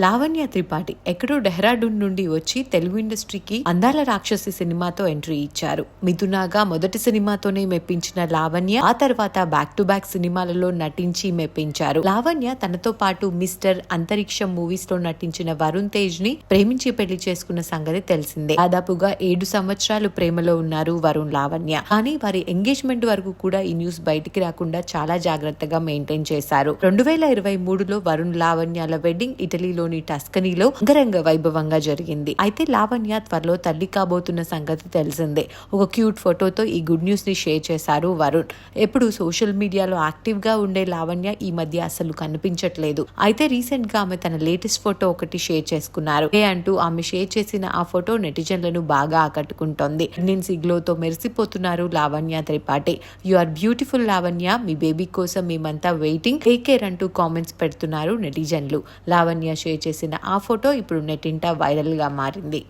లావణ్య త్రిపాఠి ఎక్కడో డెహ్రాడూన్ నుండి వచ్చి తెలుగు ఇండస్ట్రీకి అందాల రాక్షసి సినిమాతో ఎంట్రీ ఇచ్చారు. మిథునాగా మొదటి సినిమాతోనే మెప్పించిన లావణ్య ఆ తర్వాత బ్యాక్ టు బ్యాక్ సినిమాలలో నటించి మెప్పించారు. లావణ్య తనతో పాటు మిస్టర్ అంతరిక్షం మూవీస్లో నటించిన వరుణ్ తేజ్ని ప్రేమించి పెళ్ళి చేసుకున్న సంగతి తెలిసిందే. దాదాపుగా ఏడు సంవత్సరాలు ప్రేమలో ఉన్నారు వరుణ్ లావణ్య. కానీ వారి ఎంగేజ్మెంట్ వరకు కూడా ఈ న్యూస్ బయటికి రాకుండా చాలా జాగ్రత్తగా మెయింటైన్ చేశారు. రెండు వేల ఇరవై మూడులో వరుణ్ లావణ్యాల వెడ్డింగ్ ఇటలీలోని టస్కనీలో అంగరంగ వైభవంగా జరిగింది. అయితే లావణ్య త్వరలో తల్లి కాబోతున్న సంగతి తెలిసిందే. ఒక క్యూట్ ఫోటోతో ఈ గుడ్ న్యూస్ని షేర్ చేశారు వరుణ్. ఎప్పుడు సోషల్ మీడియాలో యాక్టివ్గా ఉండే లావణ్య ఈ మధ్య అసలు కనిపించట్లేదు. అయితే రీసెంట్గా ఆమె తన లేటెస్ట్ ఫోటో ఒకటి షేర్ చేసుకున్నారు. ఏ అంటూ ఆమె షేర్ చేసిన ఆ ఫోటో నెటిజన్లను బాగా ఆకట్టుకుంటోంది. ప్రెగ్నెన్సీ గ్లోతో మెరిసిపోతున్నారు Lavanya Tripathi. You are beautiful Lavanya. Me baby కోసం మేమంతా వెయిటింగ్. టేక్ కేర్ అంటూ కామెంట్స్ పెడుతున్నారు నెటిజన్లు. లావణ్య షేర్ చేసిన ఆ ఫోటో ఇప్పుడు నెట్టింట వైరల్గా మారింది.